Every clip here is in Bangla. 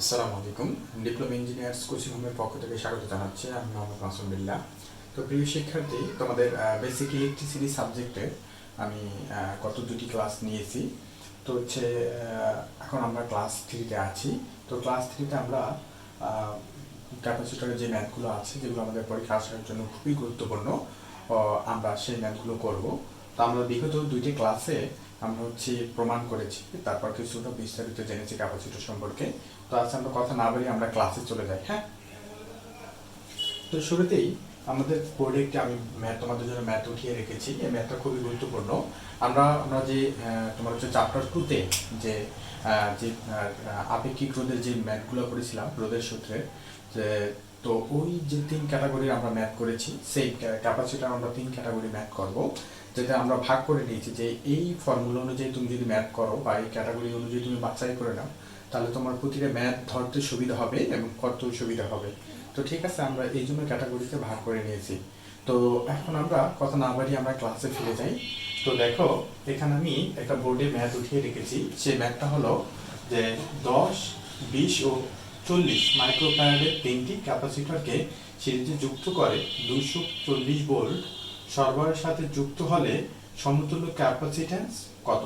আসসালামু আলাইকুম। ডিপ্লোমা ইঞ্জিনিয়ার্স কোচিং হোমের পক্ষ থেকে স্বাগত জানাচ্ছি। আমি মোহাম্মদ মাসুম বিল্লাহ। তো প্রিয় শিক্ষার্থী, তোমাদের বেসিক ইলেকট্রিসিটি সাবজেক্টে আমি গত দুটি ক্লাস নিয়েছি। তো হচ্ছে এখন আমরা ক্লাস থ্রিতে আছি। তো ক্লাস থ্রিতে আমরা ক্যাপাসিটরের যে ম্যাথগুলো আছে, যেগুলো আমাদের পরীক্ষা আসার জন্য খুবই গুরুত্বপূর্ণ আমরা সেই ম্যাথগুলো করব। তো আমরা বিগত দুইটি ক্লাসে আমরা হচ্ছে প্রমাণ করেছি। তারপর কিছুটা বিস্তারিত জেনেছি ক্যাপাসিটর সম্পর্কে। তো আজকে আমরা কথা না বলি আমরা ক্লাসে চলে যাই হ্যাঁ? তো শুরুতেই আমাদের বোর্ডে একটি আমি তোমাদের জন্য ম্যাথ উঠিয়ে রেখেছি। এই ম্যাথটা খুবই গুরুত্বপূর্ণ। আমরা আমরা যে তোমার হচ্ছে চ্যাপ্টার টুতে যে যে আপেক্ষিক রোধের যে ম্যাথগুলো করেছিলাম, রোধের সূত্রে, যে, তো ওই যে তিন ক্যাটাগরির আমরা ম্যাথ করেছি সেই ক্যাপাসিটার আমরা তিন ক্যাটাগরি ম্যাথ করব, যেটা আমরা ভাগ করে নিয়েছি যে এই ফর্মুলা অনুযায়ী তুমি যদি ম্যাথ করো বা এই ক্যাটাগরি অনুযায়ী তুমি বাছাই করে নাও তাহলে তোমার প্রতিটা ম্যাথ ধরতে সুবিধা হবে এবং করতেও সুবিধা হবে। তো ঠিক আছে, আমরা এই জন্য ক্যাটাগরিতে ভাগ করে নিয়েছি। তো এখন আমরা কথা না বাড়িয়ে আমরা ক্লাসে ফিরে যাই। তো দেখো, এখানে আমি একটা বোর্ডে ম্যাথ উঠিয়ে রেখেছি। সেই ম্যাথটা হলো যে দশ, বিশ ও চল্লিশ মাইক্রোপ্যারের তিনটি ক্যাপাসিটরকে সিরিজে যুক্ত করে দুইশো চল্লিশ ভোল্ট সরবরাহের সাথে যুক্ত হলে সমতুল্য ক্যাপাসিট্যান্স কত?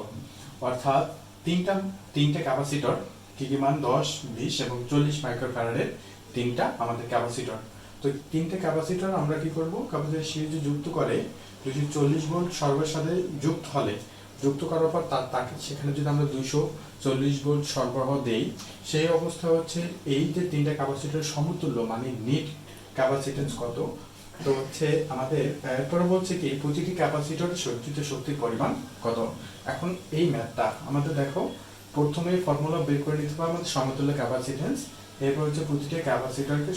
অর্থাৎ তিনটা তিনটা ক্যাপাসিটর কি কি মান? দশ, বিশ এবং চল্লিশ মাইক্রোফ্যারাডের তিনটা আমাদের ক্যাপাসিটর তো তিনটে ক্যাপাসিটর আমরা কি করব? ক্যাপাসিটর সিরিজে যুক্ত করে দুশো চল্লিশ ভোল্ট সর্বের সাথে যুক্ত হলে, যুক্ত করার পর তার তাকে সেখানে যদি আমরা দুইশো চল্লিশ ভোল্ট সরবরাহ দেই, সেই অবস্থা হচ্ছে এই যে তিনটা ক্যাপাসিটর সমতুল্য মানে নিট ক্যাপাসিটেন্স কত? তো হচ্ছে আমাদের, এরপরে বলছে কি, প্রতিটি ক্যাপাসিটরের সজ্জিত শক্তির পরিমাণ কত? এখন এই ম্যাথটা আমাদের দেখো প্রথমে ফর্মুলা বের করে নিতে হবে আমাদের সমতুল্য ক্যাপাসিটেন্স এরপর হচ্ছে প্রতিটি ক্যাপাসিটরকে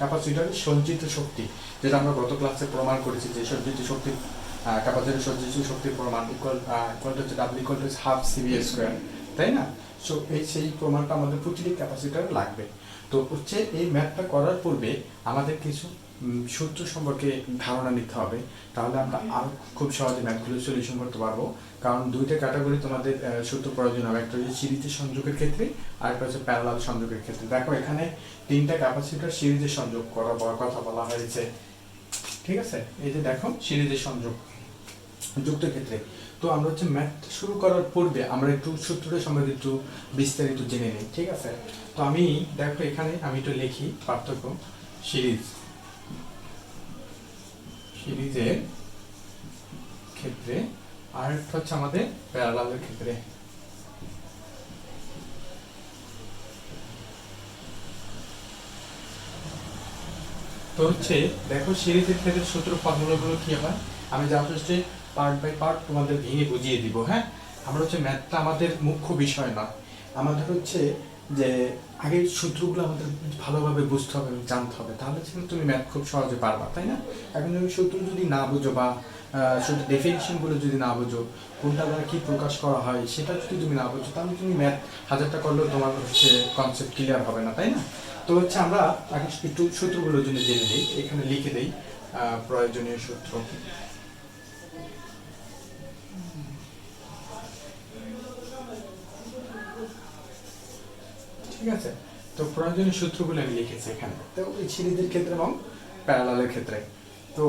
ক্যাপাসিটরের সঞ্চিত শক্তি, যেটা আমরা গত ক্লাসে প্রমাণ করেছি যে সঞ্চিত শক্তি ক্যাপাসিটর সঞ্চিত শক্তির প্রমাণ equal equal to W equal to half CV square তাই না? সো এই সেই প্রমাণটা আমাদের প্রতিটি ক্যাপাসিটর লাগবে। তো হচ্ছে এই ম্যাথটা করার পূর্বে আমাদের কিছু সূত্র সম্পর্কে ধারণা নিতে হবে তাহলে আমরা আরও খুব সহজে ম্যাথগুলো সলিউশন করতে পারব। কারণ দুইটা ক্যাটাগরি তোমাদের সূত্র প্রয়োজন হবে একটা হচ্ছে সিরিজের সংযোগের ক্ষেত্রে আর একটা হচ্ছে প্যারালাল সংযোগের ক্ষেত্রে। দেখো এখানে তিনটা ক্যাপাসিটর সিরিজের সংযোগ করা বড় কথা বলা হয়েছে। ঠিক আছে? এই যে দেখো সিরিজের সংযোগ যুক্ত ক্ষেত্রে। তো আমরা হচ্ছে ম্যাথ শুরু করার পূর্বে আমরা একটু সূত্রটা সম্বন্ধে একটু বিস্তারিত জেনে নিই ঠিক আছে? তো আমি দেখো এখানে আমি একটু লিখি পার্থক্য সিরিজ। সিরিজের ক্ষেত্রে, আর একটা হচ্ছে আমাদের প্যারালালের ক্ষেত্রে। তো হচ্ছে, দেখো সিরিজের ক্ষেত্রে সূত্র, ফর্মুলাগুলো কি হয়? আমি যা হচ্ছে পার্ট বাই পার্ট তোমাদের ভেঙে বুঝিয়ে দিব হ্যাঁ? আমরা হচ্ছে ম্যাথটা আমাদের মুখ্য বিষয় না আমাদের হচ্ছে যে আগে সূত্রগুলো আমাদের ভালোভাবে বুঝতে হবে এবং জানতে হবে, তাহলে কিন্তু তুমি ম্যাথ খুব সহজে পারবা, তাই না? এখন তুমি সূত্র যদি না বুঝো বা শুধু ডেফিনেশনগুলো যদি না বুঝো, কোনটা দ্বারা কী প্রকাশ করা হয় সেটা যদি তুমি না বুঝো, তাহলে তুমি ম্যাথ হাজারটা করলেও তোমার হচ্ছে কনসেপ্ট ক্লিয়ার হবে না, তাই না? তো হচ্ছে আমরা একটু সূত্রগুলোর জন্য জেনে দিই এখানে লিখে দিই প্রয়োজনীয় সূত্র ঠিক আছে? তো প্রয়োজনীয় সূত্রগুলো আমি লিখেছি এখানে। তো এই সিরিজের ক্ষেত্রে এবং প্যারালালের ক্ষেত্রে। তো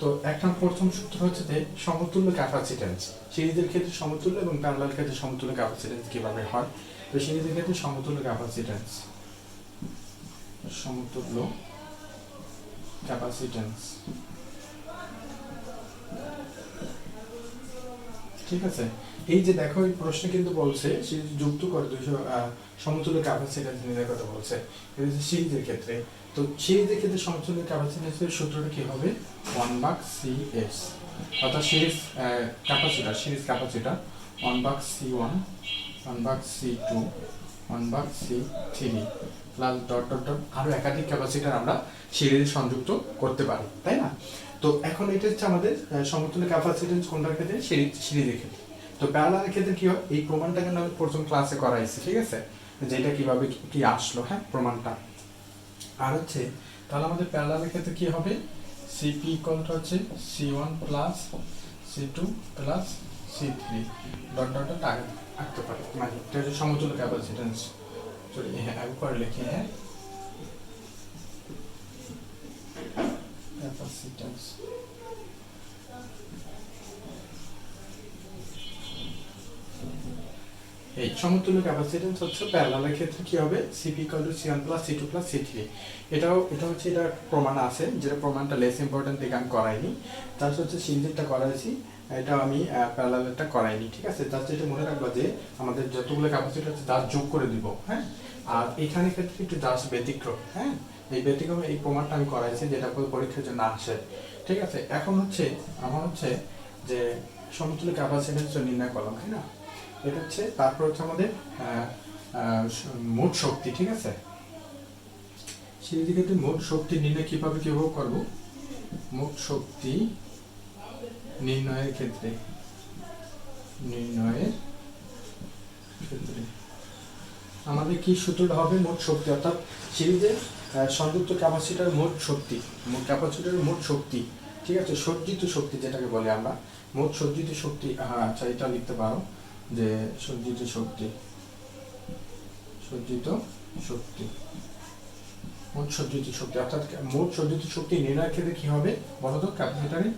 তো একটা প্রথম সূত্র হচ্ছে যে সমতুল্য ক্যাপাসিটেন্স সিরিজের ক্ষেত্রে সমতুল্য এবং প্যারালাল ক্ষেত্রে সমতুল্য ক্যাপাসিটেন্স কীভাবে হয়? তো সিরিজের ক্ষেত্রে সমতুল্য ক্যাপাসিটেন্স সমতুল্য ক্যাপাসিটেন্স ঠিক আছে? এই যে দেখো, এই প্রশ্নে কিন্তু বলছে, সিরিজ যুক্ত করে দুইশো সমতুল্য ক্যাপাসিটেন্স নির্ণয় কথা বলছে। এটা হচ্ছে সিরিজের ক্ষেত্রে। তো সিরিজের ক্ষেত্রে সমতুল্য ক্যাপাসিটেন্সের সূত্রটা কি হবে? ওয়ান বাক সি এস অর্থাৎ series capacitor series capacitor one by C one one by C two one by C three plus dot dot dot আরও একাধিক ক্যাপাসিটার আমরা সিরিজে সংযুক্ত করতে পারি, তাই না? তো এখন এটা হচ্ছে আমাদের সমতুল্য ক্যাপাসিটেন্স কোনটার ক্ষেত্রে? সিরিজ, সিরিজের ক্ষেত্রে। তো প্যারালালের ক্ষেত্রে কি হয়? এই প্রমাণটা কিন্তু আমি প্রথম ক্লাসে করাইছি ঠিক আছে? যেটা কীভাবে কি- আসলো হ্যাঁ প্রমাণটা। আর হচ্ছে, তাহলে আমাদের প্যারালালের ক্ষেত্রে কি হবে? সিপি ইকুয়ালটা হচ্ছে C one plus C two plus C three dot dot dot আগে আঁকতে পারে। মানে এটা হচ্ছে সমতুল্য ক্যাপাসিটেন্স সরি হ্যাঁ একবার লিখে হ্যাঁ। ক্যাপাসিট্যান্স এই সমতুল্য ক্যাপাসিট্যান্স হচ্ছে প্যারালালের ক্ষেত্রে কি হবে? CP equal to C one plus C two plus C three এটাও, এটা হচ্ছে এটা প্রমাণ আছে, যেটা প্রমাণটা লেস ইম্পর্টেন্ট থেকে আমি করাইনি। তারপর হচ্ছে সিনজিটটা করাইছি এটা আমি প্যারালালেরটা করাইনি, ঠিক আছে? তার এটা মনে রাখবা যে আমাদের যতগুলো ক্যাপাসিটি আছে জাস্ট যোগ করে দিব হ্যাঁ? আর এখানে ক্ষেত্রে একটু দাস ব্যতিক্রম হ্যাঁ? এই ব্যতিক্রম এই প্রমাণটা আমি করাইছি, যেটা পরীক্ষার জন্য আসে, ঠিক আছে? এখন হচ্ছে, আমার হচ্ছে যে সমতুল্য ক্যাপাসিটেন্স নির্ণয় করলাম তাই না? এটা হচ্ছে তারপর হচ্ছে আমাদের মোট শক্তি, ঠিক আছে? সেই দিকে মোট শক্তি নির্ণয় কীভাবে কীভাবে করব? মোট শক্তি নির্ণয়ের ক্ষেত্রে নির্ণয়ের ক্ষেত্রে। আমাদের কি সূত্রটা হবে? মোট শক্তি, অর্থাৎ সিরিজের সংযুক্ত ক্যাপাসিটার মোট শক্তি, মোট ক্যাপাসিটারের মোট শক্তি, ঠিক আছে? সজ্জিত শক্তি যেটাকে বলে আমরা, মোট সজ্জিত শক্তি হ্যাঁ আচ্ছা এটা লিখতে পারো। যে সজ্জিত শক্তি। সজ্জিত শক্তি। মোট সজ্জিত শক্তি, অর্থাৎ মোট সজ্জিত শক্তি নির্ণয়ের ক্ষেত্রে কি হবে বলো তো ক্যাপাসিটারে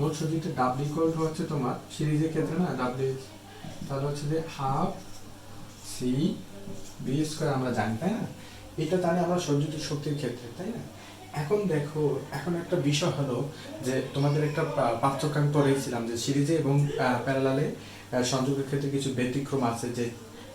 মোট সজ্জিত ডাব্লিউ ইকুয়াল হচ্ছে তোমার সিরিজের ক্ষেত্রে না ডাব্লিউ তাহলে হচ্ছে যে হাফ সি বি স্কোয়ার আমরা জানি, তাই না? এটা তাহলে আমরা সজ্জিত শক্তির ক্ষেত্রে, তাই না? এখন দেখো, এখন একটা বিষয় হলো যে তোমাদের একটা পার্থক্য আমি পড়েছিলাম যে সিরিজে এবং প্যারালালে সংযোগের ক্ষেত্রে কিছু ব্যতিক্রম আছে যে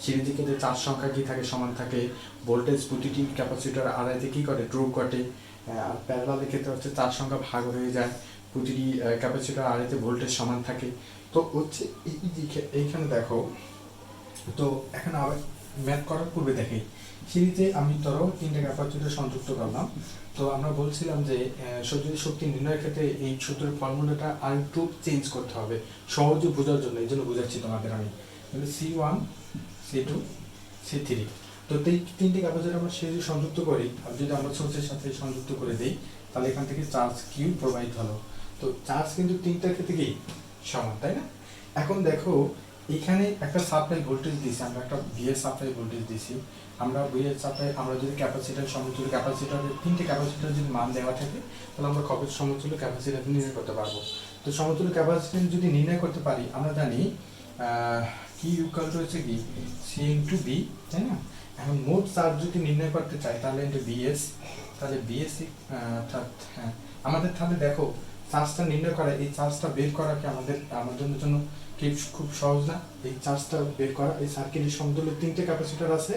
সিরিজের ক্ষেত্রে চার সংখ্যা কী থাকে সমান থাকে ভোল্টেজ প্রতিটি ক্যাপাসিটার আড়াইতে কী করে ড্রো আহ, আর প্যারালালের ক্ষেত্রে হচ্ছে চার সংখ্যা ভাগ হয়ে যায় প্রতিটি ক্যাপাসিটার আড়াইতে ভোল্টেজ সমান থাকে। তো হচ্ছে এই এইখানে দেখো তো এখন আবার ম্যাথ করার পূর্বে দেখি সিরিজে আমি ধরো তিনটে ক্যাপাসিটার সংযুক্ত করলাম। তো আমরা বলছিলাম যে আহ, শক্তি নির্ণয়ের ক্ষেত্রে এই সূত্রের ফর্মুলাটা আর একটু চেঞ্জ করতে হবে। সহজে বোঝার জন্য এই জন্য বোঝাচ্ছি তোমাদের আমি। C one C two C three তো এই তিনটে ক্যাপাসিটার আমরা সিরিজে সংযুক্ত করি। আর যদি আমরা সোর্সের সাথে সংযুক্ত করে দিই তাহলে এখান থেকে চার্জ কিউ প্রোভাইড হলো। তো চার্জ কিন্তু তিনটার ক্ষেত্রে কি? সমান তাই না? এখন দেখো এখানে একটা সাপ্লাই ভোল্টেজ দিছি আমরা একটা বিয়ের সাপ্লাই ভোল্টেজ দিছি আমরা বইয়ের সাপ্লাই আমরা যদি ক্যাপাসিটার সমতুল ক্যাপাসিটারের তিনটে ক্যাপাসিটার যদি মান দেওয়া থাকে, তাহলে আমরা কবে সমতুল্য ক্যাপাসিটার নির্ণয় করতে পারব। তো সমতুল্য ক্যাপাসিটার যদি নির্ণয় করতে পারি, আমরা জানি কি ইউকাল রয়েছে কি? সি ইন্টু বি তাই না? এখন মোট চার্জ যদি নির্ণয় করতে চাই, তাহলে ইন্টু বিএস তাহলে বিএস অর্থাৎ হ্যাঁ আমাদের তাহলে দেখো, চার্জটা নির্ণয় করা, এই চার্জটা বের করা কি আমাদের আমাদের জন্য কি খুব সহজ না। এই চার্জটা বের করা, এই সার্কিটের সমতুল্য তিনটে ক্যাপাসিটার আছে।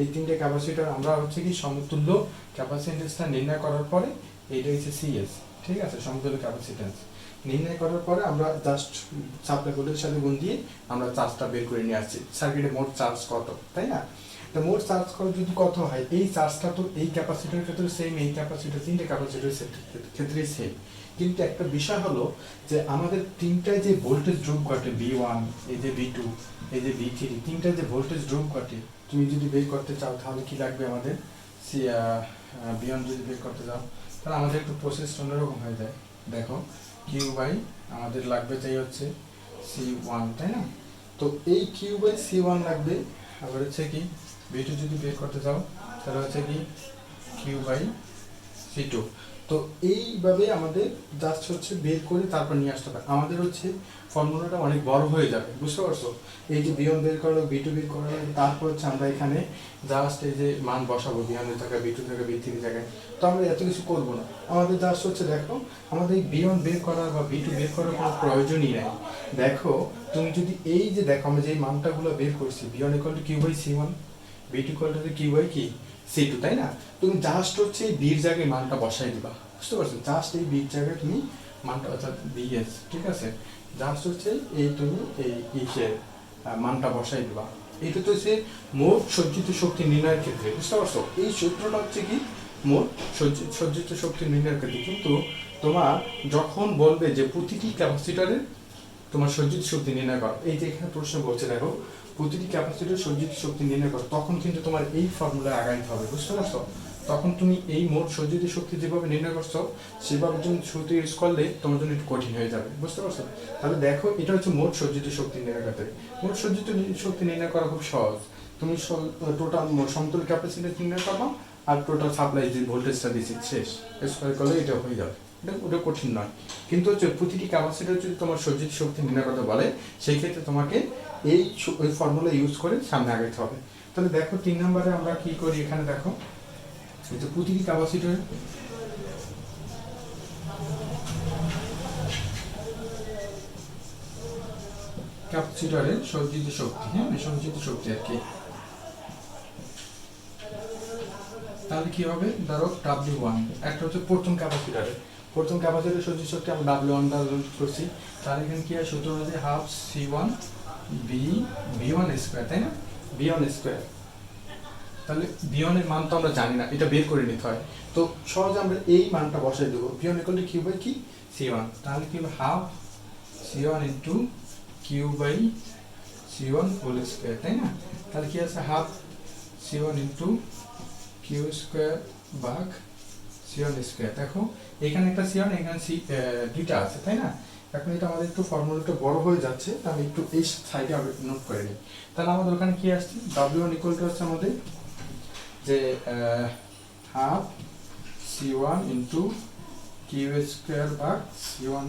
এই তিনটে ক্যাপাসিটার আমরা হচ্ছে কি সমতুল্য ক্যাপাসিটেন্সটা নির্ণয় করার পরে এইটা হচ্ছে সিএস ঠিক আছে? সমতুল্য ক্যাপাসিটেন্স নির্ণয় করার পরে আমরা জাস্ট সাপ্লাই ভোল্টেজের সাথে গুণ দিয়ে আমরা চার্জটা বের করে নিয়ে আসছি। সার্কিটে মোট চার্জ কত, তাই না? তো মোট চার্জ কত যদি কত হয়, এই চার্জটা তো এই ক্যাপাসিটির ক্ষেত্রে সেম এই ক্যাপাসিটার তিনটে ক্যাপাসিটির ক্ষেত্রেই সেম কিন্তু একটা বিষয় হলো যে আমাদের তিনটায় যে ভোল্টেজ ড্রপ ঘটে বি ওয়ান এই যে বি টু এই যে বি থ্রি তিনটায় যে ভোল্টেজ ড্রপ ঘটে তুমি যদি বের করতে চাও, তাহলে কি লাগবে আমাদের? সি বিয়ন যদি বের করতে চাও, তাহলে আমাদের একটু প্রসেস অন্যরকম হয়ে যায়। দেখো কিউ বাই আমাদের লাগবে চাই হচ্ছে সি ওয়ান তাই না? তো এই কিউ বাই সি ওয়ান লাগবে, আবার হচ্ছে কি বি টু যদি বের করতে চাও, তাহলে হচ্ছে কি কিউ বাই টু তো এইভাবে আমাদের জাস্ট হচ্ছে বের করে তারপর নিয়ে আসতে হবে। আমাদের হচ্ছে ফর্মুলাটা অনেক বড় হয়ে যাবে, বুঝতে পারছ? এই যে বিয়ন বের করো বি টু বের করো তারপর হচ্ছে আমরা এখানে জাস্ট এই যে মান বসাবো বিয়নের জায়গায় বি টু জায়গায় বি থ্রি জায়গায়। তো আমরা এত কিছু করব না। আমাদের জাস্ট হচ্ছে দেখো, আমাদের এই বিয়ন বের করা বা বি টু বের করার কোনো প্রয়োজনই নেই। দেখো, তুমি যদি এই যে দেখো, আমরা যে মানটাগুলো বের করছি V one equal to Q by C one V two to Q by কি সি টু তাই না? তুমি জাস্ট হচ্ছে এই বির জায়গায় মানটা বসাই দিবা। বুঝতে পারছ? জাস্ট এই বির জায়গায় তুমি মানটা অর্থাৎ বিএস ঠিক আছে? জাস্ট হচ্ছে এই তুমি এই ইসের মানটা বসাই দিবা। এটা তো হচ্ছে মোট সজ্জিত শক্তি নির্ণয়ের ক্ষেত্রে, বুঝতে পারছ? এই সূত্রটা হচ্ছে কি? মোট সজ্জি- সজ্জিত শক্তি নির্ণয়ের ক্ষেত্রে কিন্তু তোমার যখন বলবে যে প্রতিটি ক্যাপাসিটারের তোমার সজ্জিত শক্তি নির্ণয় করো। এই যে এখানে প্রশ্ন বলছে, দেখো প্রতিটি ক্যাপাসিটার সজ্জিত শক্তি নির্ণয় করো, তখন কিন্তু তোমার এই ফর্মুলায় আগাইতে হবে, বুঝতে পারছ? তখন তুমি এই মোট সজ্জিত শক্তি যেভাবে নির্ণয় করছ, সেভাবে তুমি সূত্র ইউজ করলে তোমার জন্য একটু কঠিন হয়ে যাবে, বুঝতে পারছ? তাহলে দেখো, এটা হচ্ছে মোট সজ্জিত শক্তি নির্ণয় করতে মোট সজ্জিত শক্তি নির্ণয় করা খুব সহজ। তুমি টোটাল সমতুল্য ক্যাপাসিটি নির্ণয় করবা আর টোটাল সাপ্লাই যে ভোল্টেজটা দিচ্ছি শেষ। স্কোয়ার করলে এটা হয়ে যাবে। এটা ওটা কঠিন নয়। কিন্তু হচ্ছে প্রতিটি ক্যাপাসিটার যদি তোমার সজ্জিত শক্তি নির্ণয় করতে বলে, সেই ক্ষেত্রে তোমাকে এই ওই ফর্মুলা ইউজ করে সামনে আগাইতে হবে। তাহলে দেখো তিন নম্বরে আমরা কি করি এখানে দেখো। এই যে প্রতিটি ক্যাপাসিটার ক্যাপাসিটরের সজ্জিত শক্তি হ্যাঁ? সঞ্চিত শক্তি আর কি। তাহলে কি হবে? ধরো ডাব্লিউ ওয়ান একটা হচ্ছে প্রথম ক্যাপাসিটারে প্রথম ক্যাপাসিটার সজ্জিত শক্তি আমরা ডাব্লিউ ওয়ান করছি। তাহলে এখানে কি হয় সূত্র অনুযায়ী half C one V V one square তাই না? বি ওয়ান স্কোয়ার তাহলে বিয়নের মান তো আমরা জানি না এটা বের করে নিতে হয়। তো সহজে আমরা এই মানটা বসাই দেবো। V one equal to Q by কি? সি ওয়ান তাহলে কি হবে? Half C one into Q by C one whole square তাই না? তাহলে কি আছে? Half C one into Q square ভাগ সি ওয়ান স্কোয়ার। দেখো এখানে একটা সি ওয়ান এখানে সি দুইটা আছে তাই না? এখন এটা আমাদের একটু ফর্মুলাটা বড় হয়ে যাচ্ছে আমি একটু এই সাইডে আগে নোট করে নিই। তাহলে আমাদের ওখানে কি আসছে? ডাব্লিউ ওয়ান ইকুয়াল টু হচ্ছে আমাদের যে half C one into Q square বা সি ওয়ান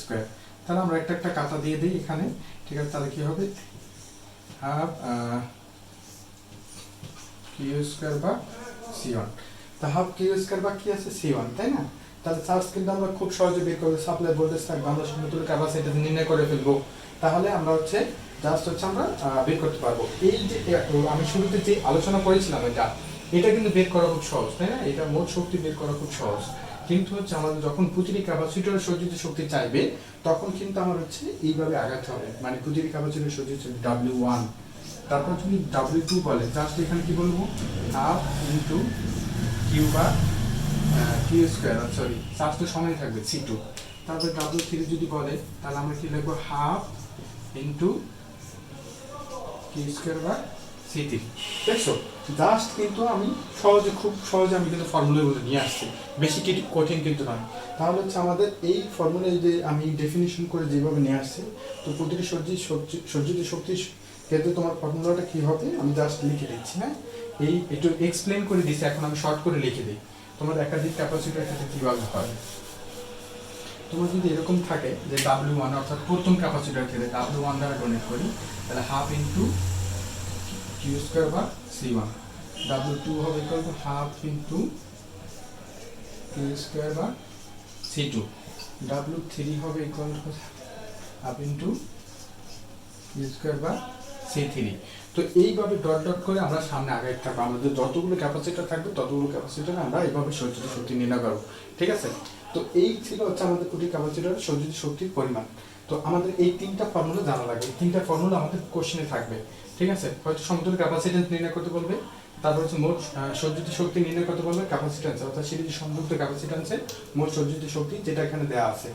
স্কোয়ার তাহলে আমরা একটা একটা কাটা দিয়ে দিই এখানে, ঠিক আছে? তাহলে কি হবে? হাফ কিউ স্কোয়ার বা সি ওয়ান তা হাফ কিউ স্কোয়ার বা কি আছে? সি ওয়ান তাই না? তাহলে চার্জ কিন্তু আমরা খুব সহজে বের করব সাপ্লাই ভোল্টেজ থাকবে আমরা সমতুল্য ক্যাপাসিটি নির্ণয় করে ফেলব। তাহলে আমরা হচ্ছে জাস্ট হচ্ছে আমরা বের করতে পারব। এই যে আমি শুরুতে যে আলোচনা করেছিলাম এটা এটা কিন্তু বের করা খুব সহজ, তাই না? এটা মোট শক্তি বের করা খুব সহজ। কিন্তু হচ্ছে আমাদের যখন প্রতিটি ক্যাপাসিটর সজ্জিত শক্তি চাইবে, তখন কিন্তু আমার হচ্ছে এইভাবে আগাতে হবে। মানে প্রতিটি ক্যাপাসিটর সজ্জিত ডাব্লিউ ওয়ান তারপর যদি ডাব্লিউ টু বলে জাস্ট এখানে কি বলব? হাফ ইন্টু কিউ বা কিউ স্কোয়ার সরি চার্জ তো সময় থাকবে সি টু তারপর ডাব্লিউ থ্রি যদি বলে, তাহলে আমরা কি লিখব? হাফ ইন্টু কিউ স্কোয়ার বা সি থ্রি দেখছ? জাস্ট কিন্তু আমি সহজে, খুব সহজে আমি কিন্তু ফর্মুলাগুলো নিয়ে আসছি। বেশি কি কঠিন কিন্তু নয়। তাহলে হচ্ছে আমাদের এই ফর্মুলায় যে আমি ডেফিনিশন করে যেভাবে নিয়ে আসছি, তো প্রতিটি সজ্জিত শক্তি সজ্জিত শক্তির ক্ষেত্রে তোমার ফর্মুলাটা কি হবে? আমি জাস্ট লিখে দিচ্ছি হ্যাঁ? এই একটু এক্সপ্লেন করে দিচ্ছি, এখন আমি শর্ট করে লিখে দিই। তোমার একাধিক ক্যাপাসিটির ক্ষেত্রে কীভাবে হয়। তোমার যদি এরকম থাকে যে ডাব্লিউ ওয়ান অর্থাৎ প্রথম ক্যাপাসিটার ক্ষেত্রে ডাব্লিউ ওয়ান দ্বারা ডোনেট করি, তাহলে হাফ ইন্টু কিউ স্কোয়ার বা সি ওয়ান ডাব্লিউ টু হবে equal to half into Q square বা সি টু ডাব্লিউ থ্রি হবে equal to half into Q square বা সি থ্রি তো এইভাবে ডট ডট করে আমরা সামনে আগে থাকব। আমাদের যতগুলো ক্যাপাসিটার থাকবে, ততগুলো ক্যাপাসিটার আমরা এইভাবে সজ্জিত শক্তি নির্ণয় করব। ঠিক আছে? তো এই ছিল হচ্ছে আমাদের প্রতি ক্যাপাসিটার সজ্জিত শক্তির পরিমাণ। তো আমাদের এই তিনটা ফর্মুলা জানা লাগে এই তিনটা ফর্মুলা আমাদের কোশ্চেনে থাকবে। ঠিক আছে? হয়তো সমতুল্য ক্যাপাসিটেন্স নির্ণয় করতে বলবে। তারপর হচ্ছে মোট সজ্জিত শক্তি নির্ণয় করতে বলবে ক্যাপাসিটেন্স অর্থাৎ সিরিজ সংযুক্ত ক্যাপাসিটেন্সের মোট সজ্জিত শক্তি যেটা এখানে দেওয়া আছে।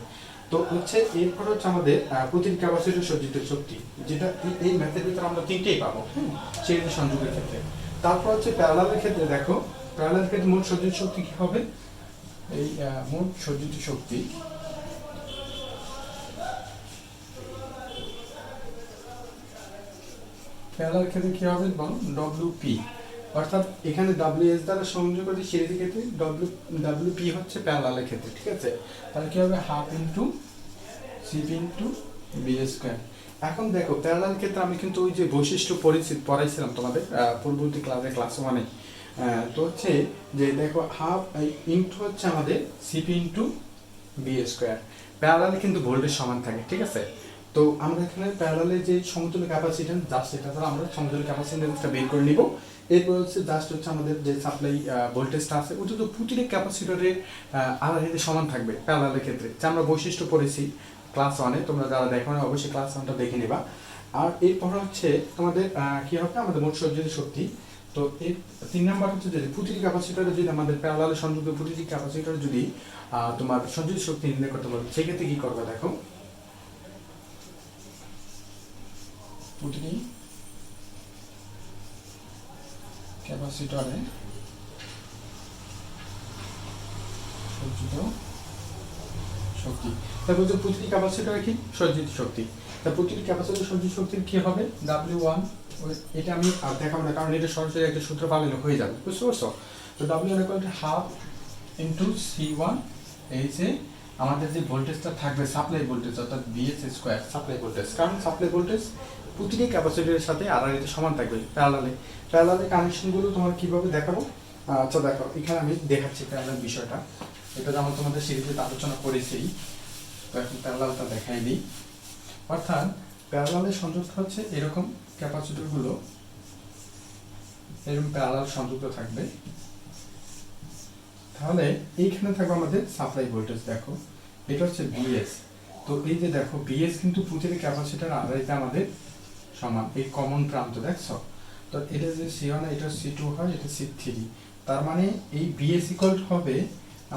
তো হচ্ছে এরপর হচ্ছে আমাদের প্রতিটি ক্যাপাসিটির সজ্জিত শক্তি যেটা এই- ম্যাথের ভিতরে আমরা তিনটেই পাবো হ্যাঁ সিরিজ সংযোগের ক্ষেত্রে। তারপর হচ্ছে প্যারালালের ক্ষেত্রে দেখো প্যারালালের ক্ষেত্রে মোট সজ্জিত শক্তি কি হবে? এই মোট সজ্জিত শক্তি প্যারালাল ক্ষেত্রে কি হবে? বলো ডব্লিউ পি অর্থাৎ এখানে ডাব্লিউ এস দ্বারা সংযোগ করে সিরিজের ক্ষেত্রে ডব্লিউ ডাব্লিউ পি হচ্ছে প্যারালালের ক্ষেত্রে, ঠিক আছে? তাহলে কি হবে? Half into CP into B square এখন দেখো প্যারালাল ক্ষেত্রে আমি কিন্তু ওই যে বৈশিষ্ট্য পরিচিত পড়াইছিলাম তোমাদের পূর্ববর্তী ক্লাসে ক্লাস ওয়ানে তো হচ্ছে যে দেখো হাফ ইন্টু হচ্ছে আমাদের সিপি ইন্টু বি স্কোয়ার প্যারালালে কিন্তু ভোল্টেজ সমান থাকে, ঠিক আছে? তো আমরা এখানে প্যারালালে যে সমতুল্য ক্যাপাসিটেন্স যা সেটা দ্বারা আমরা সমতুল্য ক্যাপাসিটেন্সটা বের করে নিব। এরপর হচ্ছে জাস্ট হচ্ছে আমাদের যে সাপ্লাই ভোল্টেজটা আছে ওটা তো প্রতিটি ক্যাপাসিটরের আলাদা সমান থাকবে প্যারালালের ক্ষেত্রে। যে আমরা বৈশিষ্ট্য পড়েছি ক্লাস ওয়ানে তোমরা যারা দেখো না অবশ্যই ক্লাস ওয়ানটা দেখে নেবা। আর এরপর হচ্ছে তোমাদের আহ, কি হবে? আমাদের মোট সজ্জিত শক্তি। তো এই তিন নাম্বার হচ্ছে যে প্রতিটি ক্যাপাসিটরে যদি আমাদের প্যারালালে সংযুক্ত প্রতিটি ক্যাপাসিটরে যদি তোমার সঞ্চিত শক্তি নির্ণয় করতে পারো সেক্ষেত্রে কি করবে দেখো? প্রতিটি ক্যাপাসিটরে সজ্জিত শক্তি। যে প্রতিটি ক্যাপাসিটরে কি? সজ্জিত শক্তি। তা প্রতিটি সজ্জিত শক্তির কি হবে? ডাব্লিউ ওয়ান এটা আমি আর দেখাবো না, কারণ এটা সরাসরি একটা সূত্র পালন হয়ে যাবে। বুঝতে পারছ? তো W two half into C one এই যে আমাদের যে ভোল্টেজটা থাকবে সাপ্লাই ভোল্টেজ অর্থাৎ বিএস স্কোয়ার সাপ্লাই ভোল্টেজ কারণ সাপ্লাই ভোল্টেজ প্রতিটি ক্যাপাসিটির সাথে আর সমান থাকবে প্যারালালে প্যারালালে কানেকশনগুলো তোমার কীভাবে দেখাবো? আচ্ছা দেখো, এখানে আমি দেখাচ্ছি প্যারালাল বিষয়টা। এটা যেমন তোমাদের সিরিজে আলোচনা করেছি। এখন প্যারালালটা দেখাই দিই। অর্থাৎ প্যারালালে সংযুক্ত হচ্ছে এরকম ক্যাপাসিটরগুলো এরকম প্যারালাল সংযুক্ত থাকবে। তাহলে এইখানে থাকবে আমাদের সাপ্লাই ভোল্টেজ দেখো। এটা হচ্ছে বিএস তো এই যে দেখো বিএস কিন্তু প্রতিটি ক্যাপাসিটার আড়াইতে আমাদের সমান, এই কমন প্রান্ত দেখছ তো এটা যে সি ওয়ান এটা সি টু হয়, এটা সি থ্রি তার মানে এই বিএস ইকুয়াল হবে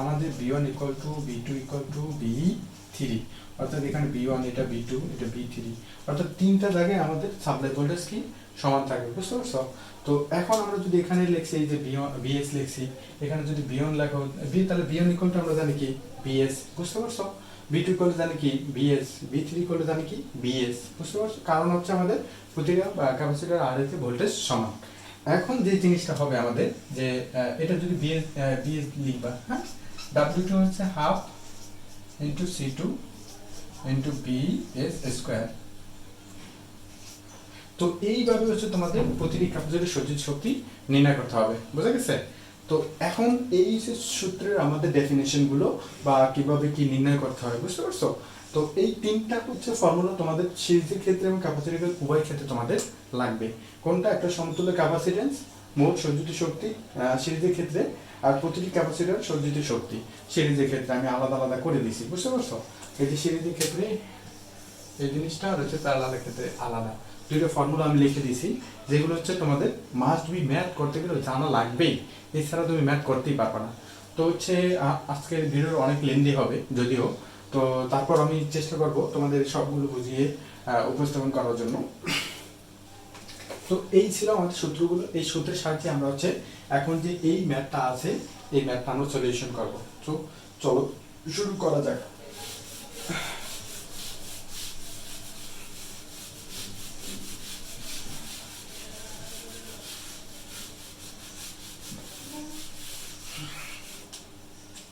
আমাদের V one equal to V two equal to V three অর্থাৎ এখানে বি ওয়ান এটা বি টু এটা বি থ্রি অর্থাৎ তিনটা জায়গায় আমাদের সাপ্লাই ভোল্টেজ কি? সমান থাকবে বুঝতে পারছ? তো এখন আমরা যদি এখানে লিখছি, এই যে বিএস লিখছি, এখানে যদি বিয়ন লেখো বি তাহলে বিয়ন ইকুয়াল টু আমরা জানি কি? বিএস বুঝতে পারছ? বি টু ইকুয়াল জানি কি? বিএস বি থ্রি ইকুয়াল জানি কি? বিএস বুঝতে পারছ? কারণ হচ্ছে আমাদের প্রতিটা ক্যাপাসিটার আর এতে ভোল্টেজ সমান। এখন যে জিনিসটা হবে আমাদের, যে এটা যদি বিএস বিএস লিখবা হ্যাঁ? ডাব্লিউ টু হচ্ছে half into C two into V S square তো এইভাবে হচ্ছে তোমাদের প্রতিটি ক্যাপাসিটির সজ্জিত শক্তি নির্ণয় করতে হবে। বুঝা গেছে? তো এখন এই যে সূত্রের আমাদের ডেফিনেশনগুলো বা কীভাবে কি নির্ণয় করতে হয়, বুঝতে পারছ? তো এই তিনটা হচ্ছে ফর্মুলা তোমাদের সিরিজের ক্ষেত্রে এবং ক্যাপাসিটির উভয় ক্ষেত্রে তোমাদের লাগবে। কোনটা? একটা সমতুল্য ক্যাপাসিটেন্স মোট সজ্জিত শক্তি সিরিজের ক্ষেত্রে, আর প্রতিটি ক্যাপাসিটার সজ্জিত শক্তি। সিরিজের ক্ষেত্রে আমি আলাদা আলাদা করে দিছি, বুঝতে পারছ? এই যে সিরিজের ক্ষেত্রে এই জিনিসটা হচ্ছে প্যারালালের ক্ষেত্রে আলাদা। দুটো ফর্মুলা আমি লিখে দিয়েছি, যেগুলো হচ্ছে তোমাদের মাস্ট বি ম্যাথ করতে গেলে জানা লাগবেই। এছাড়া তুমি ম্যাথ করতেই পারবে না। তো হচ্ছে আজকের ভিডিওর অনেক লেন্দি হবে, যদিও। তো তারপর আমি চেষ্টা করব তোমাদের সবগুলো বুঝিয়ে উপস্থাপন করার জন্য। তো এই ছিল আমাদের সূত্রগুলো। এই সূত্রের সাহায্যে আমরা হচ্ছে এখন যে এই ম্যাথটা আছে, এই ম্যাথটা আমরা সলিউশন করব। তো চলো, শুরু করা যাক।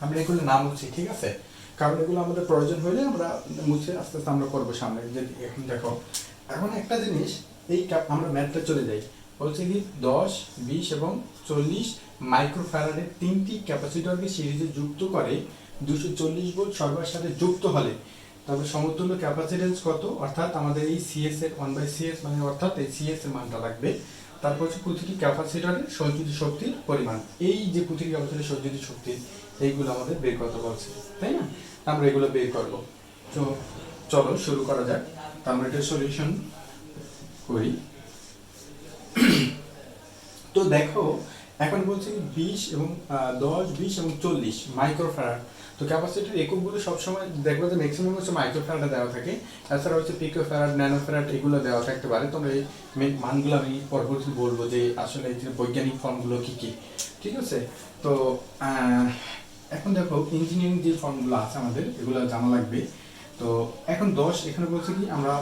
আমরা এগুলো নাম হচ্ছি ঠিক আছে? কারণ এগুলো আমাদের প্রয়োজন হলে আমরা মুছে আস্তে আস্তে আমরা করব সামনে। যে এখন দেখো, এখন একটা জিনিস এই আমরা ম্যাথটা চলে যাই। বলছে কি, দশ, বিশ এবং চল্লিশ মাইক্রোফ্যারাডের তিনটি ক্যাপাসিটরকে সিরিজে যুক্ত করে দুশো চল্লিশ ভোল্ট সর্বার সাথে যুক্ত হলে, তবে সমতুল্য ক্যাপাসিটেন্স কত? অর্থাৎ আমাদের এই সিএস এর ওয়ান বাই সিএস মানে অর্থাৎ এই সিএস এর মানটা লাগবে। তারপর হচ্ছে প্রতিটি ক্যাপাসিটরের সঞ্চিত শক্তির পরিমাণ। এই যে প্রতিটি ক্যাপাসিটরের সঞ্চিত শক্তি এইগুলো আমাদের বের করতে বলছে, তাই না? আমরা এগুলো বের করব। তো চলো শুরু করা যাক। আমরা এটা সলিউশন করি। তো দেখো, এখন বলছে বিশ এবং দশ, বিশ এবং চল্লিশ মাইক্রোফ্যারাড তো ক্যাপাসিটির এককগুলো সবসময় দেখবে যে ম্যাক্সিমাম হচ্ছে মাইক্রোফ্যারাডে দেওয়া থাকে। তাছাড়া হচ্ছে পিকোফ্যারাড ন্যানোফ্যারাড এগুলো দেওয়া থাকতে পারে। তোমরা এই মানগুলো আমি পরবর্তী বলব যে আসলে এই যে বৈজ্ঞানিক ফর্মগুলো কি কি, ঠিক আছে? তো এখন দেখো ইঞ্জিনিয়ারিং যে ফর্মগুলো আছে আমাদের, এগুলো জানা লাগবে। তো এখন দশ, এখানে বলছে কি, আমরা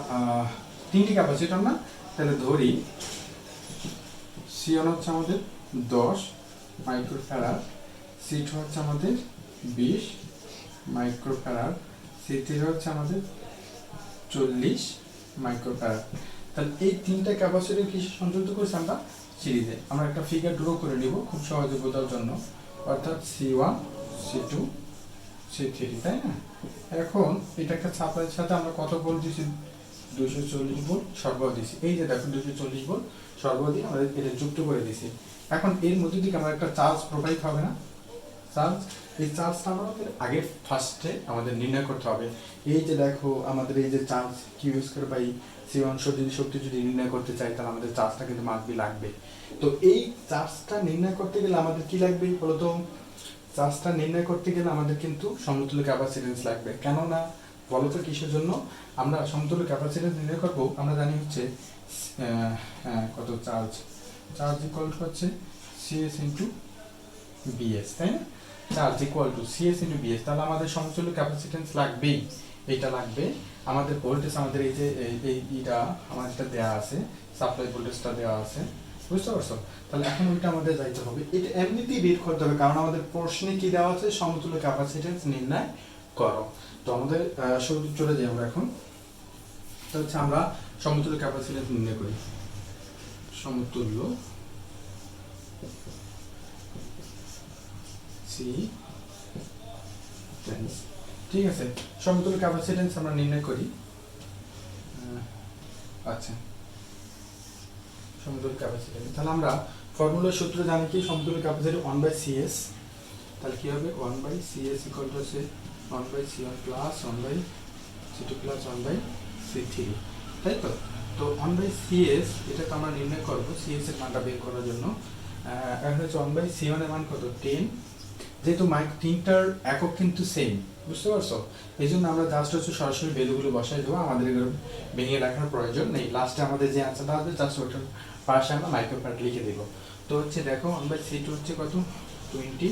তিনটি ক্যাপাসিটর না, তাহলে ধরি সি ওয়ান হচ্ছে আমাদের দশ মাইক্রোফ্যারাড সি টু হচ্ছে আমাদের বিশ মাইক্রোফ্যারাড সি থ্রি হচ্ছে আমাদের চল্লিশ মাইক্রোফ্যারাড তাহলে এই তিনটা ক্যাপাসিটি কিসে সংযুক্ত করছি আমরা? সিরিজে। আমরা একটা ফিগার ড্র করে নিব খুব সহজে বোঝার জন্য। অর্থাৎ C one C two, C three, তাই না? এখন এটা একটা সাপ্লাইয়ের সাথে আমরা কত দুশো চল্লিশ সরবরাহ এই যে দেখো দুশো চল্লিশ সরবরাহ দিয়ে আমরা এটা যুক্ত করে এখন এর মধ্যে একটা চার্জ প্রোভাইড হবে না? চার্জ? এই চার্জটা আমাদের আগে ফার্স্টে আমাদের নির্ণয় করতে হবে। এই যে দেখো, আমাদের এই যে charge square by C one যদি শক্তি যদি নির্ণয় করতে চাই, তাহলে আমাদের চার্জটা কিন্তু মাসবি লাগবে। তো এই চার্জটা নির্ণয় করতে গেলে আমাদের কি লাগবে বলতো চার্জটা নির্ণয় করতে গেলে আমাদের কিন্তু সমতুল্য ক্যাপাসিটেন্স লাগবে। কেননা, বলতো কিসের জন্য? আমরা সমতুল্য ক্যাপাসিটেন্স নির্ণয় করব, আমরা জানি হচ্ছে কত চার্জ চার্জ ইকুয়াল টু হচ্ছে সিএস ইন্টু বিএস তাই না? Charge equal to CS into VS তাহলে আমাদের সমতুল্য ক্যাপাসিটেন্স লাগবেই। এটা লাগবে, আমাদের ভোল্টেজ আমাদের এই যে, এই এই ইটা, আমাদের দেওয়া আছে সাপ্লাই ভোল্টেজটা দেওয়া আছে। বুঝতে পারছ? তাহলে এখন ওইটা আমাদের যাইতে হবে। এটা এমনিতেই বের করতে হবে, কারণ আমাদের প্রশ্নে কি দেওয়া আছে? সমতুল্য ক্যাপাসিটেন্স নির্ণয় করো। তো আমাদের শুরু চলে যাই আমরা এখন। তো হচ্ছে আমরা সমতুল্য ক্যাপাসিটেন্স নির্ণয় করি। সমতুল্য সি ঠিক আছে? সমতুল্য ক্যাপাসিটেন্স আমরা নির্ণয় করি। আচ্ছা। সমতুল্য ক্যাপাসিটেন্স তাহলে আমরা ফর্মুলার সূত্র জানি কি? সমতুল্য ক্যাপাসিটি ওয়ান বাই সিএস তাহলে কি হবে? One by CS equal to হচ্ছে one by C one plus one by C two plus one by C three তাই তো? তো ওয়ান বাই সিএস এটা তো আমরা নির্ণয় করব সিএস এর মানটা বের করার জন্য। এখন হচ্ছে ওয়ান বাই সি ওয়ানের মান কত? টেন যেহেতু মাইক তিনটার একক কিন্তু সেম বুঝতে পারছ? এই জন্য আমরা জাস্ট হচ্ছে সরাসরি ভ্যালুগুলো বসাই দেবো। আমাদের এগুলো ভেঙে রাখার প্রয়োজন নেই। লাস্টে আমাদের যে অ্যান্সারটা হবে জাস্ট ওটার পাশে আমরা মাইক্রো প্যাড লিখে দেবো। তো হচ্ছে দেখো ওয়ান বাই সি টু হচ্ছে কত? Twenty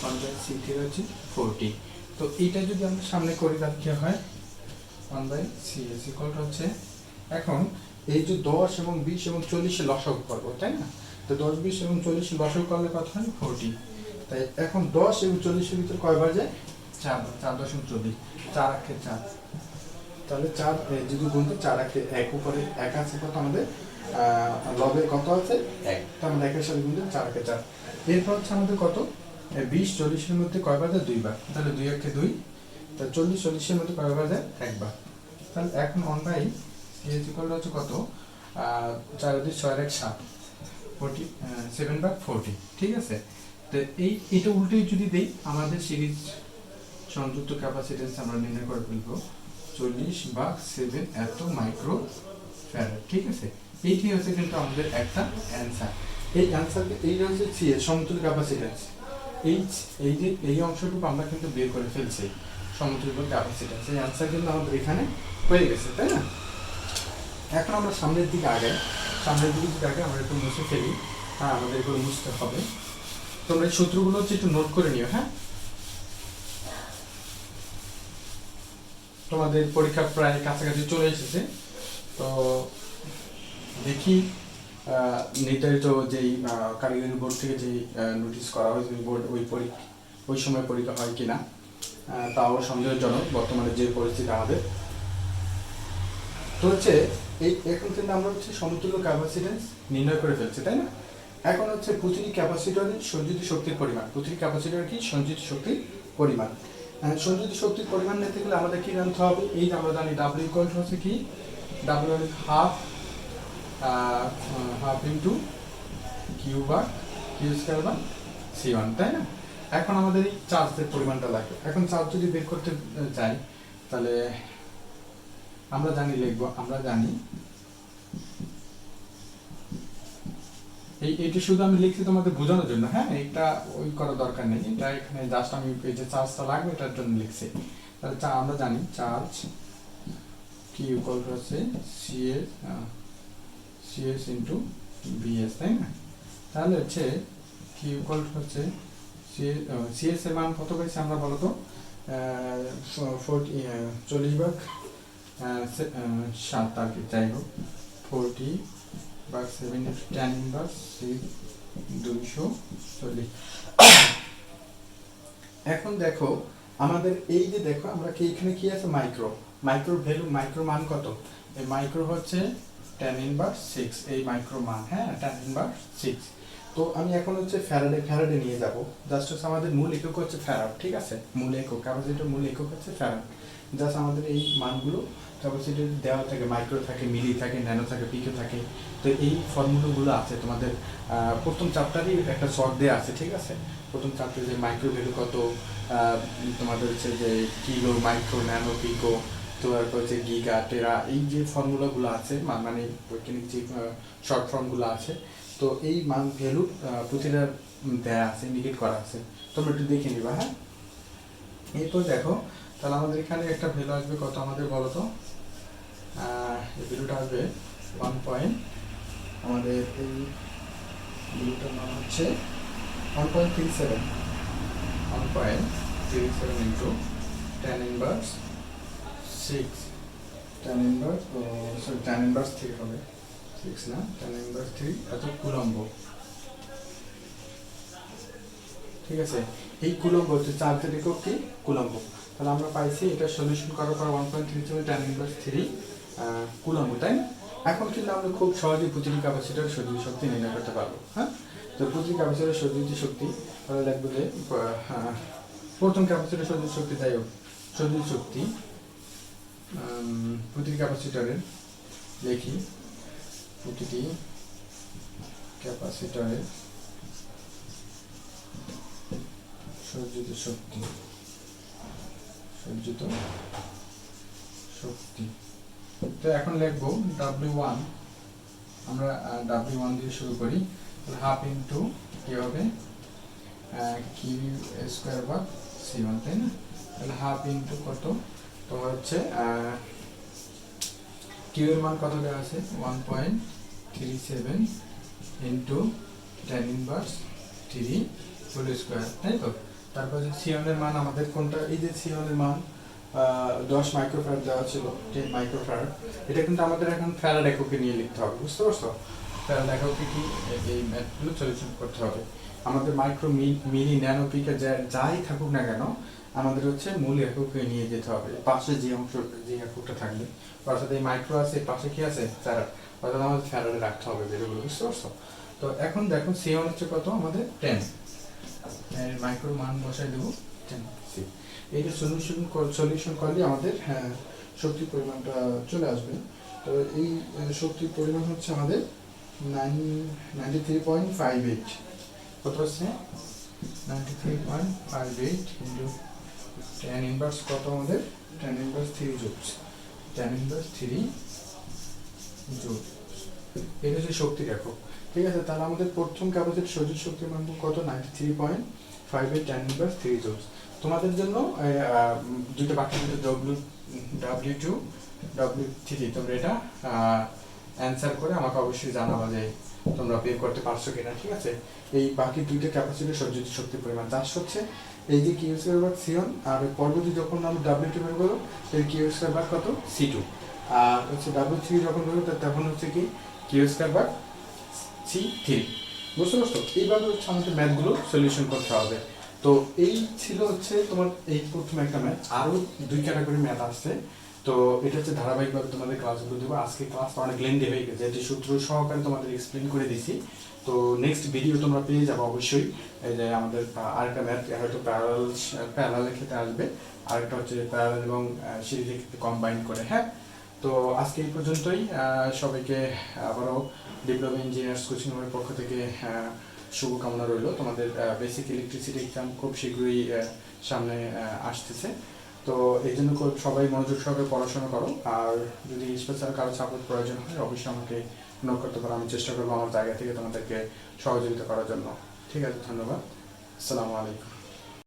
one by C three হচ্ছে ফোরটি তো এইটা যদি আমরা সামনে করি তাহলে কি হয়? One by C S equal হচ্ছে, এখন এই যে দশ এবং বিশ এবং চল্লিশে লসক করব, তাই না? তো দশ, বিশ এবং চল্লিশে লসক করলে কত হয়? ফোরটি তাই এখন দশ এবং চল্লিশের ভিতরে কয়বার যায়? চার চার দশমিক চল্লিশ। চার আখে চার। তাহলে চার যদি গুনতে চার আখে এক, উপরে এক আছে কত আমাদের? লবে কত আছে? এক। আমরা একের সাথে গুনতে চার আখে চার। এরপর হচ্ছে আমাদের কত? বিশ চল্লিশের মধ্যে কয়বার যায়? দুইবার তাহলে দুই একে দুই। তা চল্লিশ চল্লিশের মধ্যে কয়বার যায়? একবার তাহলে এখন অন বাই ইকুয়াল হচ্ছে কত? চার দুই ছয় এক সাত। ফোরটি সেভেন বাই ফোরটি ঠিক আছে? তো এই এটা উল্টে যদি দেই আমাদের সিরিজ সংযুক্ত ক্যাপাসিটেন্স আমরা নির্ণয় করে ফেলব। চল্লিশ বা সেভেন এত মাইক্রো ফ্যারাড ঠিক আছে? এইটি হচ্ছে কিন্তু আমাদের একটা অ্যান্সার এই অ্যান্সারকে এই হচ্ছে সিএস সমতুল্য ক্যাপাসিটেন্স এই এই যে এই অংশটুকু আমরা কিন্তু বের করে ফেলছি। সমতুল্য ক্যাপাসিটেন্স এই অ্যান্সার কিন্তু আমাদের এখানে হয়ে গেছে, তাই না? এখন আমরা সামনের দিকে আগে সামনের দিকে যদি আগে আমরা একটু মুছে ফেলি হ্যাঁ আমাদের এগুলো মুছতে হবে। তোমরা এই সূত্রগুলো হচ্ছে একটু নোট করে নিও হ্যাঁ? তোমাদের পরীক্ষা প্রায় কাছাকাছি চলে এসেছে। তো দেখি নির্ধারিত যেই কারিগরি বোর্ড থেকে যেই নোটিশ করা হয়েছে ওই বোর্ড ওই পরী ওই সময় পরীক্ষা হয় কিনা আহ, তাও সন্দেহজনক বর্তমানে যে পরিস্থিতি আমাদের। তো হচ্ছে এই এখন কিন্তু আমরা হচ্ছে সমতুল্য ক্যাপাসিটেন্স নির্ণয় করে ফেলছি তাই না? এখন হচ্ছে প্রতিটি ক্যাপাসিটরের সঞ্চিত শক্তির পরিমাণ। প্রতিটি ক্যাপাসিটর কি? সঞ্চিত শক্তির পরিমাণ। সঞ্চিত শক্তির পরিমাণ নিতে গেলে আমাদের কি জানতে হবে? এই আমরা জানি ডাব্লিউ ইকুয়াল হচ্ছে কি? W half half into Q bar Q square বা সি ওয়ান তাই না? এখন আমাদের এই চার্জের পরিমাণটা লাগবে। এখন চার্জ যদি বের করতে চাই তাহলে আমরা জানি লিখব, আমরা জানি এই এটা শুধু আমি লিখছি তোমাদের বোঝানোর জন্য হ্যাঁ? এটা ওই করার দরকার নেই। এটা এখানে জাস্ট আমি এই যে চার্জটা লাগবে, এটার জন্য লিখছি। তাহলে আমরা জানি চার্জ কি ইকুয়াল হচ্ছে সিএস সিএস ইন্টু বিএস তাই না? তাহলে হচ্ছে কি ইকুয়াল হচ্ছে সিএস এর মান কত পেয়েছি আমরা বলো তো ফোরটি চল্লিশ ভাগ সাত আর কি, যাই হোক ফোরটি বা সেভেন টেন ইনভার্স দুইশো চল্লিশ। এখন দেখো, আমাদের এই যে দেখো, আমরা কি, এখানে কি আছে? মাইক্রো মাইক্রো ভ্যালু মাইক্রো মান কত? এই মাইক্রো হচ্ছে টেন ইনভার্স সিক্স এই মাইক্রো মান হ্যাঁ টেন ইনভার্স সিক্স তো আমি এখন হচ্ছে ফ্যারাডে ফ্যারাডে নিয়ে যাব। জাস্ট হচ্ছে আমাদের মূল একক হচ্ছে ফ্যারাড ঠিক আছে? মূল একক ক্যাপাসিটির মূল একক হচ্ছে ফ্যারাড জাস্ট আমাদের এই মানগুলো ক্যাপাসিটি দেওয়া থাকে মাইক্রো থাকে মিলি থাকে ন্যানো থাকে পিকে থাকে। তো এই ফর্মুলাগুলো আছে তোমাদের প্রথম চ্যাপ্টারই একটা শর্ট দেওয়া আছে, ঠিক আছে? প্রথম চ্যাপ্টারে যে মাইক্রো ভ্যালু কত তোমাদের হচ্ছে যে কিলো মাইক্রো ন্যানো পিকো তারপর হচ্ছে গিগা টেরা এই যে ফর্মুলাগুলো আছে মানে বৈজ্ঞানিক যে শর্ট ফর্মগুলো আছে, তো এই মান ভ্যালু প্রতিটা দেয়া আছে ইন্ডিকেট করা আছে। তোমরা একটু দেখে নিবা হ্যাঁ? এরপর দেখো, তাহলে আমাদের এখানে একটা ভ্যালু আসবে কত আমাদের বলো তো? এই ভ্যালুটা আসবে ওয়ান পয়েন্ট আমাদের এই ভ্যালুটার নাম হচ্ছে one point three seven one point three seven into ten inverse six ten inverse oh sorry ten inverse three হবে সিক্স না টেন ইনভার্স থ্রি এত কুলম্ব ঠিক আছে? এই কুলম্ব হচ্ছে চার একক কি? কুলম্ব তাহলে আমরা পাইছি এটা সলিউশন করার পর ওয়ান পয়েন্ট থ্রি ছিল টেন ইনভার্স থ্রি কুলম্ব তাই না? এখন কিন্তু আমরা খুব সহজেই প্রতিটি ক্যাপাসিটার সজ্জিত শক্তি নির্ণয় করতে পারব হ্যাঁ? তো প্রতিটি ক্যাপাসিটার সজ্জিত শক্তি, তাহলে দেখব যে প্রথম ক্যাপাসিটার সজ্জিত শক্তি, যাই হোক সজ্জিত শক্তি প্রতিটি ক্যাপাসিটারের দেখি প্রতিটি ক্যাপাসিটারের সজ্জিত শক্তি সজ্জিত শক্তি। তো এখন লিখব ডাব্লিউ ওয়ান আমরা ডাব্লিউ ওয়ান দিয়ে শুরু করি। হাফ ইন্টু কি হবে? কিউ স্কোয়ার বা সি ওয়ান তাই না? তাহলে হাফ ইন্টু কত? তোমার হচ্ছে কিউ এর মান কত দেওয়া আছে? One point three seven into ten inverse three square তাই তো? তারপর যে সিওনের মান আমাদের কোনটা? এই যে সিওনের মান দশ দেওয়া ছিল টেন মাইক্রোফ্যারাড এটা কিন্তু আমাদের এখন ফ্যারাড এককে নিয়ে লিখতে হবে, বুঝতে পারছ? ফ্যারাড এককে কি? এই ম্যাথগুলো সলিউশন করতে হবে। আমাদের মাইক্রো মিলি ন্যানো পিকে যাই থাকুক না কেন আমাদের হচ্ছে মূল এককে নিয়ে যেতে হবে। পাশে যে অংশ, যে এককটা থাকবে, অর্থাৎ এই মাইক্রো আছে, পাশে কি আছে? ফ্যারাড অর্থাৎ আমাদের ফ্যারাডে রাখতে হবে বেরোগুলো বুঝতে পারছ? তো এখন দেখো সিওন হচ্ছে কত? আমাদের টেন মাইক্রো মান বসাই দেবো টেন সি এইটা সলিউশন সলিউশন করলে আমাদের হ্যাঁ শক্তির পরিমাণটা চলে আসবে। তো এই শক্তির পরিমাণ হচ্ছে আমাদের nine ninety three point five eight কত হচ্ছে ninety three point five eight into ten inverse কত আমাদের? Ten inverse three joules ten inverse three joule এটা হচ্ছে শক্তির একক। ঠিক আছে, তাহলে আমাদের প্রথম ক্যাপাসিটি সজিত শক্তির মান কত? Ninety three point five eight ten inverse three joules তোমাদের জন্য দুটো বাকি দুটো W W two W three তোমরা এটা অ্যান্সার করে আমাকে অবশ্যই জানাবা যে তোমরা পে করতে পারছ কিনা, ঠিক আছে? এই বাকি দুইটা ক্যাপাসিটি সজ্জিত শক্তির পরিমাণ। চাষ হচ্ছে এই যে কিউ স্কোয়ার বাগ সিওন আর পরবর্তী যখন আমি ডাব্লিউ টু বের করব এই কিউ বাগ কত? সি টু আর হচ্ছে ডাব্লিউ থ্রি যখন বেরোবো তা- তখন হচ্ছে কি কিউ বাগ সি থ্রি বুঝতে পারছ? এইভাবে হচ্ছে আমাদের ম্যাথগুলো সলিউশন করতে হবে। তো এই ছিল হচ্ছে তোমার এই প্রথম একটা ম্যাথ আরও দুই ক্যাটাগরি ম্যাথ আসছে। তো এটা হচ্ছে ধারাবাহিকভাবে তোমাদের ক্লাসগুলো দেবো। আজকে ক্লাস অনেক লেন্দি হয়ে গেছে। যেটি সূত্র সহকারে তোমাদের এক্সপ্লেন করে দিছি তো নেক্সট ভিডিও তোমরা পেয়ে যাবে অবশ্যই। এই যে আমাদের আরেকটা ম্যাথ হয়তো প্যারাল প্যারালের ক্ষেত্রে আসবে। আরেকটা হচ্ছে প্যারাল এবং সিরিজের ক্ষেত্রে কম্বাইন করে হ্যাঁ? তো আজকে এই পর্যন্তই। সবাইকে আবারও ডিপ্লোমা ইঞ্জিনিয়ার্স কোচিং রুমের পক্ষ থেকে শুভকামনা রইল। তোমাদের বেসিক ইলেকট্রিসিটি এক্সাম খুব শীঘ্রই সামনে আসতেছে। তো এই জন্য সবাই মনোযোগ সহকারে পড়াশোনা করো। আর যদি স্পেশাল কারও সাপোর্ট প্রয়োজন হয়, অবশ্যই আমাকে নোট করতে পারো, আমি চেষ্টা করব আমার জায়গা থেকে তোমাদেরকে সহযোগিতা করার জন্য। ঠিক আছে, ধন্যবাদ। আসসালামু আলাইকুম।